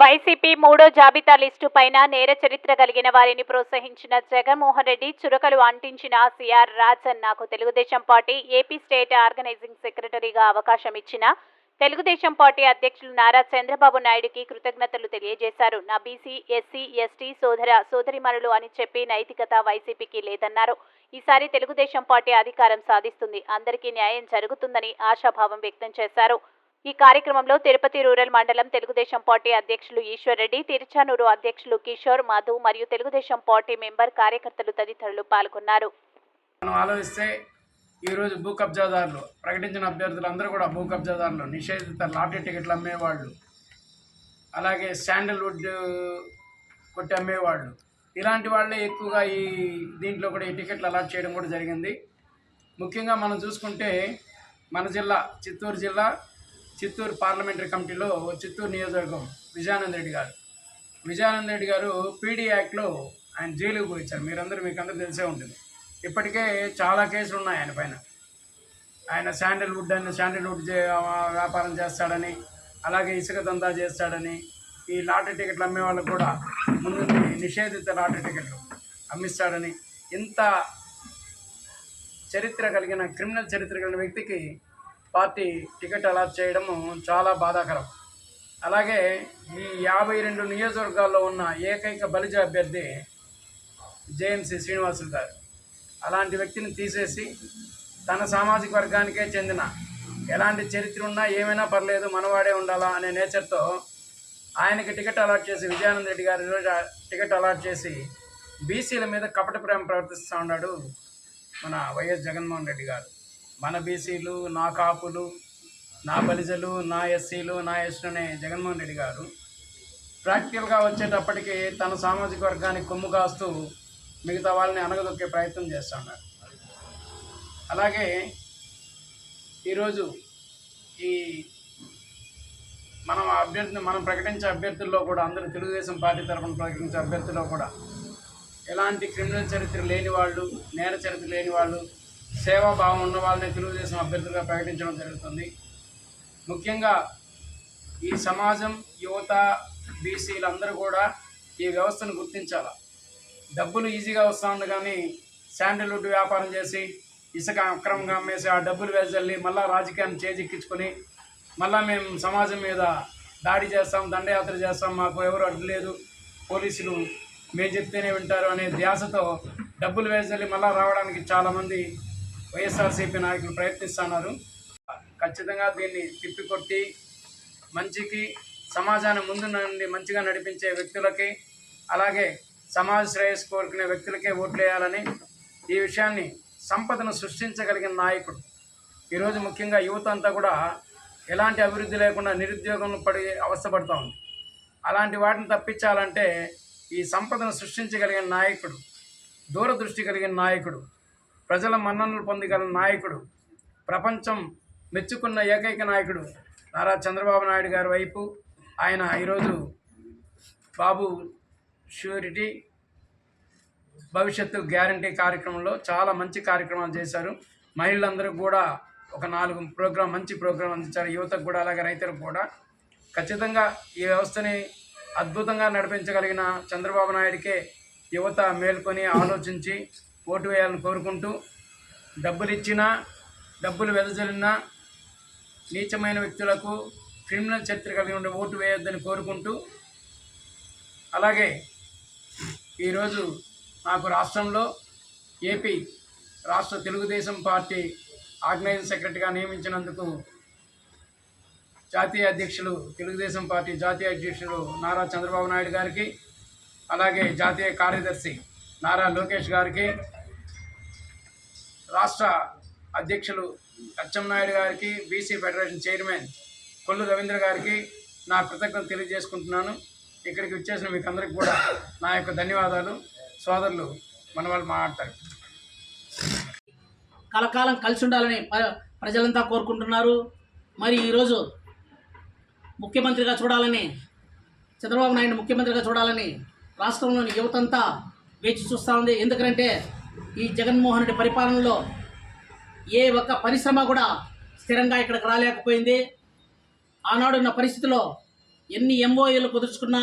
YCP మూడో జాబితా list పైన నేర చరిత్ర కలిగిన వారిని ప్రోత్సహించిన జగన్మోహన్ రెడ్డి చురకలు అంటించిన సిఆర్ రాజన్ నాకు Telugu Desam party AP state organizing సెక్రటరీగా అవకాశం ఇచ్చిన తెలుగుదేశం పార్టీ అధ్యక్షులు నారా చంద్రబాబు నాయుడుకి కృతజ్ఞతలు తెలియజేశారు. నా బీసీ ఎస్సీ ఎస్టీ సోదర సోదరిమణులు అని చెప్పి నైతికత వైసీపీకి లేదన్నారు. ఈసారి తెలుగుదేశం పార్టీ అధికారం సాధిస్తుంది. అందరికీ న్యాయం జరుగుతుందని ఆశాభావం వ్యక్తం చేశారు. ఈ కార్యక్రమంలో తిరుపతి రూరల్ మండలం తెలుగుదేశం పార్టీ అధ్యక్షులు ఈశ్వర్రెడ్డి తిరుచానూరు అధ్యక్షులు కిషోర్ మధు మరియు తెలుగుదేశం పార్టీ మెంబర్ కార్యకర్తలు తదితరులు పాల్గొన్నారు. మనం ఆలోచిస్తే ఈరోజు భూ కబ్జాదారులు ప్రకటించిన అభ్యర్థులు అందరూ కూడా భూ కబ్జాదారులు నిషేధిత లాటరీ టికెట్లు అమ్మేవాళ్ళు అలాగే శాండల్వుడ్ కొట్టి అమ్మేవాళ్ళు. ఇలాంటి వాళ్ళే ఎక్కువగా ఈ దీంట్లో కూడా ఈ టికెట్లు అలాట్ చేయడం కూడా జరిగింది. ముఖ్యంగా మనం చూసుకుంటే మన జిల్లా చిత్తూరు జిల్లా చిత్తూరు పార్లమెంటరీ కమిటీలో చిత్తూరు నియోజకవర్గం విజయానంద రెడ్డి గారు. విజయానంద రెడ్డి గారు పీడీ యాక్ట్లో ఆయన జైలుకు పోయించారు మీరందరూ మీకు అందరూ తెలిసే ఉంటుంది. ఇప్పటికే చాలా కేసులు ఉన్నాయి ఆయన పైన. ఆయన శాండల్వుడ్ అని శాండల్వుడ్ చే- వ్యాపారం చేస్తాడని అలాగే ఇసుక దందా చేస్తాడని ఈ లాటరీ టికెట్లు అమ్మే వాళ్ళకు కూడా ముందు నిషేధిత లాటరీ టికెట్లు అమ్మిస్తాడని ఇంత చరిత్ర కలిగిన క్రిమినల్ చరిత్ర కలిగిన వ్యక్తికి పార్టీ టికెట్ అలాట్ చేయడము చాలా బాధాకరం. అలాగే ఈ యాభై రెండు నియోజకవర్గాల్లో ఉన్న ఏకైక బలిజ అభ్యర్థి జేఎంసీ శ్రీనివాసులు గారు. అలాంటి వ్యక్తిని తీసేసి తన సామాజిక వర్గానికే చెందిన ఎలాంటి చరిత్ర ఉన్నా ఏమైనా పర్లేదు మనవాడే ఉండాలా అనే నేచర్తో ఆయనకి టికెట్ అలాట్ చేసి విజయానంద రెడ్డి గారి ఈరోజు టికెట్ అలాట్ చేసి బీసీల మీద కపట ప్రేమ ప్రవర్తిస్తూ ఉన్నాడు మన వైఎస్ జగన్మోహన్ రెడ్డి గారు. మన బీసీలు నా కాపులు నా బలిజలు నా ఎస్సీలు నా ఎస్టీ జగన్మోహన్ రెడ్డి గారు ప్రాక్టికల్గా వచ్చేటప్పటికి తన సామాజిక వర్గానికి కొమ్ము కాస్తూ మిగతా వాళ్ళని అనగదొక్కే ప్రయత్నం చేస్తున్నారు అలాగే ఈరోజు ఈ మనం అభ్యర్థి మనం ప్రకటించే అభ్యర్థుల్లో కూడా అందరూ తెలుగుదేశం పార్టీ తరఫున ప్రకటించే అభ్యర్థుల్లో కూడా ఎలాంటి క్రిమినల్ చరిత్ర లేని వాళ్ళు నేర చరిత్ర లేని వాళ్ళు సేవాభావం ఉన్న వాళ్ళని తెలుగుదేశం అభ్యర్థులుగా ప్రకటించడం జరుగుతుంది. ముఖ్యంగా ఈ సమాజం యువత బీసీలందరూ కూడా ఈ వ్యవస్థను గుర్తించాలి? డబ్బులు ఈజీగా వస్తూ కానీ శాండల్వుడ్ వ్యాపారం చేసి ఇసుక అక్రమంగా అమ్మేసి ఆ డబ్బులు వెదజల్లి మళ్ళా రాజకీయాన్ని చేజిక్కించుకొని మళ్ళా మేము సమాజం మీద దాడి చేస్తాం దండయాత్ర చేస్తాం మాకు ఎవరు అడ్డు లేదు. పోలీసులు మేము చెప్తేనే వింటారు అనే ధ్యాసతో డబ్బులు వేసల్లి మళ్ళా రావడానికి చాలామంది వైఎస్ఆర్సీపీ నాయకులు ప్రయత్నిస్తున్నారు. ఖచ్చితంగా దీన్ని తిప్పికొట్టి మంచికి సమాజాన్ని ముందు నుండి మంచిగా నడిపించే వ్యక్తులకి అలాగే సమాజ శ్రేయస్సు కోరుకునే వ్యక్తులకే ఓట్లేయాలని ఈ విషయాన్ని సంపదను సృష్టించగలిగిన నాయకుడు. ఈరోజు ముఖ్యంగా యువత అంతా కూడా ఎలాంటి అభివృద్ధి లేకుండా నిరుద్యోగం పడి అవస్థపడుతూ ఉంది. అలాంటి వాటిని తప్పించాలంటే ఈ సంపదను సృష్టించగలిగిన నాయకుడు దూరదృష్టి కలిగిన నాయకుడు ప్రజల మన్ననలు పొందగల నాయకుడు ప్రపంచం మెచ్చుకున్న ఏకైక నాయకుడు నారా చంద్రబాబు నాయుడు గారి వైపు ఆయన ఈరోజు బాబు ష్యూరిటీ భవిష్యత్తు గ్యారంటీ కార్యక్రమంలో చాలా మంచి కార్యక్రమాలు చేశారు. మహిళలందరూ కూడా ఒక నాలుగు ప్రోగ్రాం మంచి ప్రోగ్రాం అందించారు. యువతకు కూడా అలాగే రైతులకు కూడా. ఖచ్చితంగా ఈ వ్యవస్థని అద్భుతంగా నడిపించగలిగిన చంద్రబాబు నాయుడికే యువత మేల్కొని ఆలోచించి ఓటు వేయాలని కోరుకుంటూ డబ్బులు ఇచ్చినా డబ్బులు వెదజల్లినా నీచమైన వ్యక్తులకు క్రిమినల్ చరిత్ర కలిగి ఉండే ఓటు వేయొద్దని కోరుకుంటూ అలాగే ఈరోజు నాకు రాష్ట్రంలో ఏపీ రాష్ట్ర తెలుగుదేశం పార్టీ ఆర్గనైజింగ్ సెక్రటరీగా నియమించినందుకు జాతీయ అధ్యక్షులు తెలుగుదేశం పార్టీ జాతీయ అధ్యక్షులు నారా చంద్రబాబు నాయుడు గారికి అలాగే జాతీయ కార్యదర్శి నారా లోకేష్ గారికి రాష్ట్ర అధ్యక్షులు అచ్చెన్నాయుడు గారికి BC federation chairman Kollu Ravindra గారికి నా కృతజ్ఞత తెలియజేసుకుంటున్నాను. ఇక్కడికి వచ్చేసిన మీకు అందరికి కూడా నా యొక్క ధన్యవాదాలు. సోదరులు మన వాళ్ళు మాట్లాడతారు. కలకాలం కలిసి ఉండాలని ప్ర- ప్రజలంతా కోరుకుంటున్నారు. మరి ఈరోజు ముఖ్యమంత్రిగా చూడాలని చంద్రబాబు నాయుడు ముఖ్యమంత్రిగా చూడాలని రాష్ట్రంలోని యువతంతా వేచి చూస్తూ ఉంది. ఎందుకంటే ఈ జగన్మోహన్ రెడ్డి పరిపాలనలో ఏ ఒక్క పరిశ్రమ కూడా స్థిరంగా ఇక్కడికి రాలేకపోయింది. ఆనాడున్న పరిస్థితిలో ఎన్ని ఎంఓఏలు కుదుర్చుకున్నా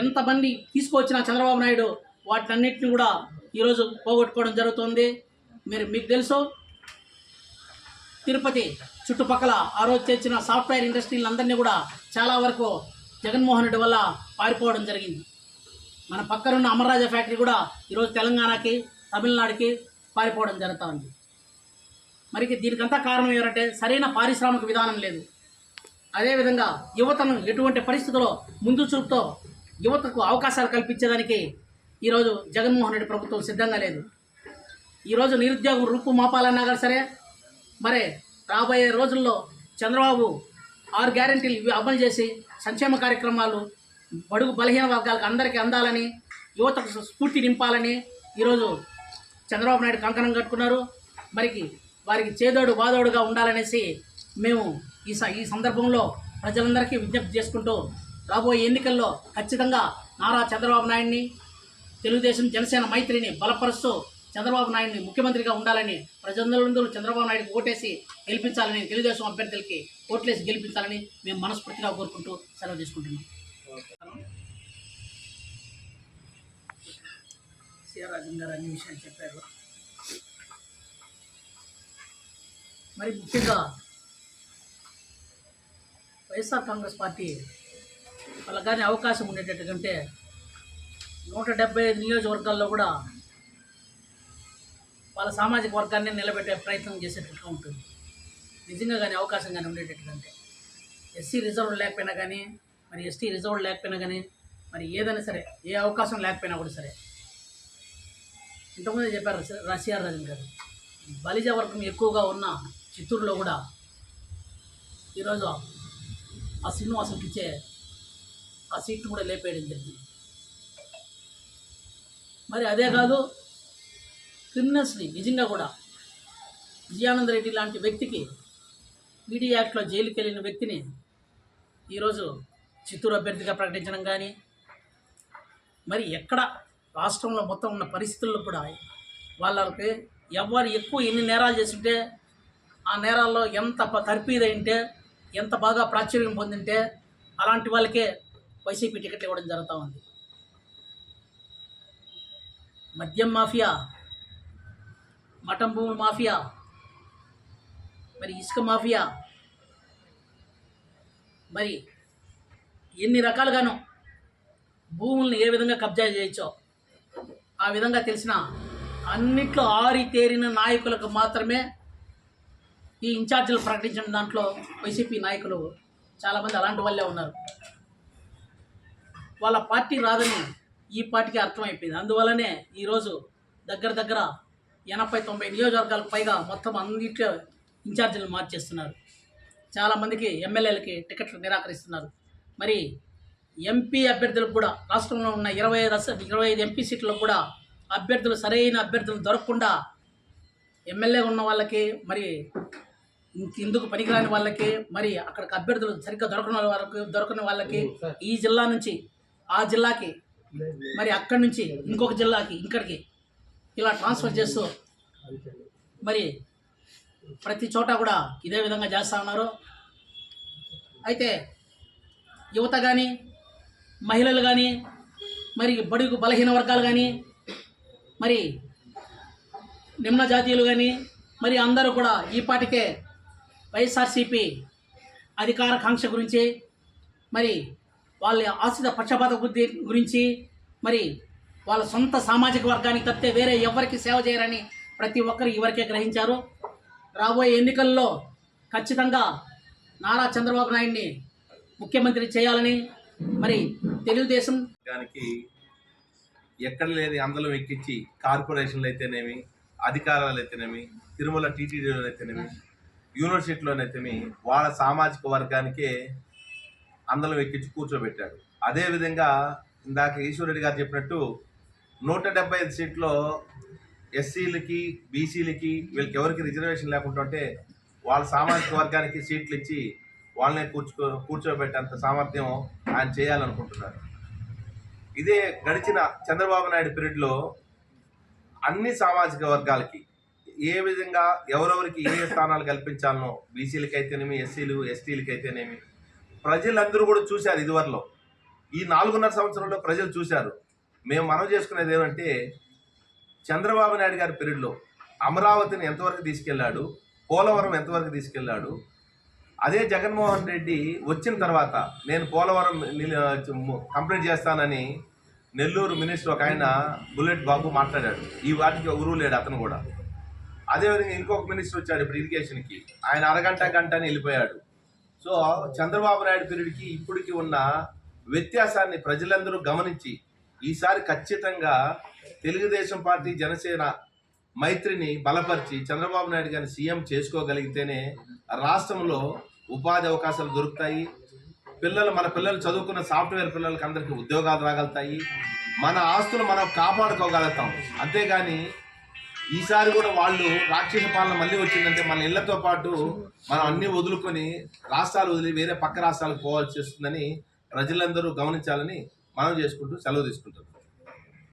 ఎంతమంది తీసుకొచ్చినా చంద్రబాబు నాయుడు వాటినన్నిటిని కూడా ఈరోజు పోగొట్టుకోవడం జరుగుతుంది. మీరు మీకు తెలుసు తిరుపతి చుట్టుపక్కల ఆ రోజు తెచ్చిన సాఫ్ట్వేర్ ఇండస్ట్రీలందరినీ కూడా చాలా వరకు జగన్మోహన్ రెడ్డి వల్ల పారిపోవడం జరిగింది. మన పక్కనున్న అమర్రాజా ఫ్యాక్టరీ కూడా ఈరోజు తెలంగాణకి తమిళనాడుకి పారిపోవడం జరుగుతూ ఉంది మరి దీనికంతా కారణం ఏమంటే సరైన పారిశ్రామిక విధానం లేదు. అదేవిధంగా యువతను ఎటువంటి పరిస్థితుల్లో ముందు చూపుతో యువతకు అవకాశాలు కల్పించేదానికి ఈరోజు జగన్మోహన్ రెడ్డి ప్రభుత్వం సిద్ధంగా లేదు. ఈరోజు నిరుద్యోగం రూపు మాపాలన్నా కానీ సరే మరి రాబోయే రోజుల్లో చంద్రబాబు ఆరు గ్యారంటీలు ఇవి అమలు చేసి సంక్షేమ కార్యక్రమాలు బడుగు బలహీన వర్గాలకు అందరికీ అందాలని యువతకు స్ఫూర్తి నింపాలని ఈరోజు చంద్రబాబు నాయుడు కంకణం కట్టుకున్నారు. మరికి వారికి చేదోడు బాదోడుగా ఉండాలనేసి మేము ఈ స ఈ సందర్భంలో ప్రజలందరికీ విజ్ఞప్తి చేసుకుంటూ రాబోయే ఎన్నికల్లో ఖచ్చితంగా నారా చంద్రబాబు నాయుడిని తెలుగుదేశం జనసేన మైత్రిని బలపరుస్తూ చంద్రబాబు నాయుడిని ముఖ్యమంత్రిగా ఉండాలని ప్రజలందరూ చంద్రబాబు నాయుడుకి ఓటేసి గెలిపించాలని తెలుగుదేశం అభ్యర్థులకి ఓట్లేసి గెలిపించాలని మేము మనస్ఫూర్తిగా కోరుకుంటూ సెలవు తీసుకుంటున్నాం. సిఆర్ రాజన్ గారు అన్ని విషయాలు చెప్పారు. మరి ముఖ్యంగా వైఎస్ఆర్ కాంగ్రెస్ పార్టీ వాళ్ళకి కానీ అవకాశం ఉండేటట్టుకంటే నూట డెబ్బై ఐదు నియోజకవర్గాల్లో కూడా వాళ్ళ సామాజిక వర్గాన్ని నిలబెట్టే ప్రయత్నం చేసేటట్టుగా ఉంటుంది. నిజంగా కానీ అవకాశం కానీ ఉండేటట్టుకంటే ఎస్సీ రిజర్వ్ లేకపోయినా కానీ మరి ఎస్టీ రిజర్వ్ లేకపోయినా కానీ మరి ఏదైనా సరే ఏ అవకాశం లేకపోయినా కూడా సరే ఇంతకుముందే చెప్పారు రసిఆర్ రజన్ గారు బలిజ వర్గం ఎక్కువగా ఉన్న చిత్తూరులో కూడా ఈరోజు ఆ శ్రీనివాసుకి ఇచ్చే ఆ సీట్ను కూడా లేపేయడం జరిగింది. మరి అదే కాదు క్రిమినల్స్ని నిజంగా కూడా విజయానంద రెడ్డి లాంటి వ్యక్తికి ఈడీ యాక్ట్లో జైలుకి వెళ్ళిన వ్యక్తిని ఈరోజు చిత్తూరు అభ్యర్థిగా ప్రకటించడం కానీ మరి ఎక్కడ రాష్ట్రంలో మొత్తం ఉన్న పరిస్థితుల్లో కూడా వాళ్ళకి ఎవరు ఎక్కువ ఎన్ని నేరాలు చేస్తుంటే ఆ నేరాల్లో ఎంత ప- తర్పీదైంటే ఎంత బాగా ప్రాచుర్యం పొందింటే అలాంటి వాళ్ళకే వైసీపీ టికెట్లు ఇవ్వడం జరుగుతూ ఉంది. మద్యం మాఫియా మటన్ భూముల మాఫియా మరి ఇసుక మాఫియా మరి ఎన్ని రకాలుగాను భూముల్ని ఏ విధంగా కబ్జా చేయొచ్చో ఆ విధంగా తెలిసిన అన్నిట్లో ఆరి తేరిన నాయకులకు మాత్రమే ఈ ఇన్ఛార్జీలు ప్రకటించిన దాంట్లో వైసీపీ నాయకులు చాలామంది అలాంటి వాళ్ళే ఉన్నారు. వాళ్ళ పార్టీ రాదని ఈ పార్టీకి అర్థమైపోయింది. అందువల్లనే ఈరోజు దగ్గర దగ్గర ఎనభై తొంభై నియోజకవర్గాలకు పైగా మొత్తం అన్నిట్లో ఇన్ఛార్జీలు మార్చేస్తున్నారు. చాలామందికి ఎమ్మెల్యేలకి టికెట్లు నిరాకరిస్తున్నారు. మరి ఎంపీ అభ్యర్థులకు కూడా రాష్ట్రంలో ఉన్న ఇరవై ఐదు ఇరవై ఐదు ఎంపీ సీట్లకు కూడా అభ్యర్థులు సరైన అభ్యర్థులు దొరకకుండా ఎమ్మెల్యే ఉన్న వాళ్ళకి మరి ఇందుకు పనికిరాని వాళ్ళకి మరి అక్కడికి అభ్యర్థులు సరిగ్గా దొరకని వాళ్ళకి దొరకని వాళ్ళకి ఈ జిల్లా నుంచి ఆ జిల్లాకి మరి అక్కడి నుంచి ఇంకొక జిల్లాకి ఇక్కడికి ఇలా ట్రాన్స్ఫర్ చేస్తూ మరి ప్రతి చోట కూడా ఇదే విధంగా చేస్తూ ఉన్నారు. అయితే యువత కానీ మహిళలు కానీ మరి బడుగు బలహీన వర్గాలు కానీ మరి నిమ్న జాతీయులు కానీ మరి అందరూ కూడా ఈ పాటికే వైఎస్ఆర్సీపీ అధికార కాంక్ష గురించి మరి వాళ్ళ ఆశ్రిత పక్షపాత బుద్ధి గురించి మరి వాళ్ళ సొంత సామాజిక వర్గానికి తప్పితే వేరే ఎవరికి సేవ చేయరని ప్రతి ఒక్కరు ఇవరికే గ్రహించారు. రాబోయే ఎన్నికల్లో ఖచ్చితంగా నారా చంద్రబాబు నాయుడిని ముఖ్యమంత్రి చేయాలని మరి తెలుగుదేశం దానికి ఎక్కడ లేని అందలం ఎక్కించి కార్పొరేషన్లు అయితేనేమి అధికారాలు అయితేనేమి తిరుమల టీటీడీలో అయితేనేమి యూనివర్సిటీలోనైతేమి వాళ్ళ సామాజిక వర్గానికే అందలం ఎక్కించి కూర్చోబెట్టాడు. అదేవిధంగా ఇందాక ఈశ్వరెడ్డి గారు చెప్పినట్టు నూట డెబ్బై ఐదు సీట్లో ఎస్సీలకి బీసీలకి వీళ్ళకి ఎవరికి రిజర్వేషన్ లేకుండా ఉంటే వాళ్ళ సామాజిక వర్గానికి సీట్లు ఇచ్చి వాళ్ళనే కూర్చో కూర్చోబెట్టేంత సామర్థ్యం ఆయన చేయాలనుకుంటున్నారు. ఇదే గడిచిన చంద్రబాబు నాయుడు పీరియడ్లో అన్ని సామాజిక వర్గాలకి ఏ విధంగా ఎవరెవరికి ఏ స్థానాలు కల్పించాలనో బీసీలకి అయితేనేమి ఎస్సీలు ఎస్టీలకి అయితేనేమి ప్రజలందరూ కూడా చూశారు ఇదివరలో. ఈ నాలుగున్నర సంవత్సరంలో ప్రజలు చూశారు. మేము మనం చేసుకునేది ఏమంటే చంద్రబాబు నాయుడు గారి పీరియడ్లో అమరావతిని ఎంతవరకు తీసుకెళ్ళాడు పోలవరం ఎంతవరకు తీసుకెళ్ళాడు అదే జగన్మోహన్ రెడ్డి వచ్చిన తర్వాత నేను పోలవరం కంప్లీట్ చేస్తానని నెల్లూరు మినిస్టర్ ఒక ఆయన బుల్లెట్ బాబు మాట్లాడాడు. ఈ వాటికి ఊరు లేడు అతను కూడా. అదేవిధంగా ఇంకొక మినిస్టర్ వచ్చాడు ఇప్పుడు ఇరిగేషన్కి. ఆయన అరగంట గంట వెళ్ళిపోయాడు. సో చంద్రబాబు నాయుడు పీరియడ్కి ఇప్పటికి ఉన్న వ్యత్యాసాన్ని ప్రజలందరూ గమనించి ఈసారి ఖచ్చితంగా తెలుగుదేశం పార్టీ జనసేన మైత్రిని బలపరిచి చంద్రబాబు నాయుడు గారిని సీఎం చేసుకోగలిగితేనే రాష్ట్రంలో ఉపాధి అవకాశాలు దొరుకుతాయి. పిల్లలు మన పిల్లలు చదువుకున్న సాఫ్ట్వేర్ పిల్లలకి అందరికీ ఉద్యోగాలు రాగలుగుతాయి. మన ఆస్తులు మనం కాపాడుకోగలుగుతాం. అంతేగాని ఈసారి కూడా వాళ్ళు రాక్షస పాలన మళ్ళీ వచ్చిందంటే మన ఇళ్ళతో పాటు మనం అన్ని వదులుకొని రాష్ట్రాలు వదిలి వేరే పక్క రాష్ట్రాలకు పోవాల్సి వస్తుందని ప్రజలందరూ గమనించాలని మనం చేసుకుంటూ సెలవు తీసుకుంటున్నాం.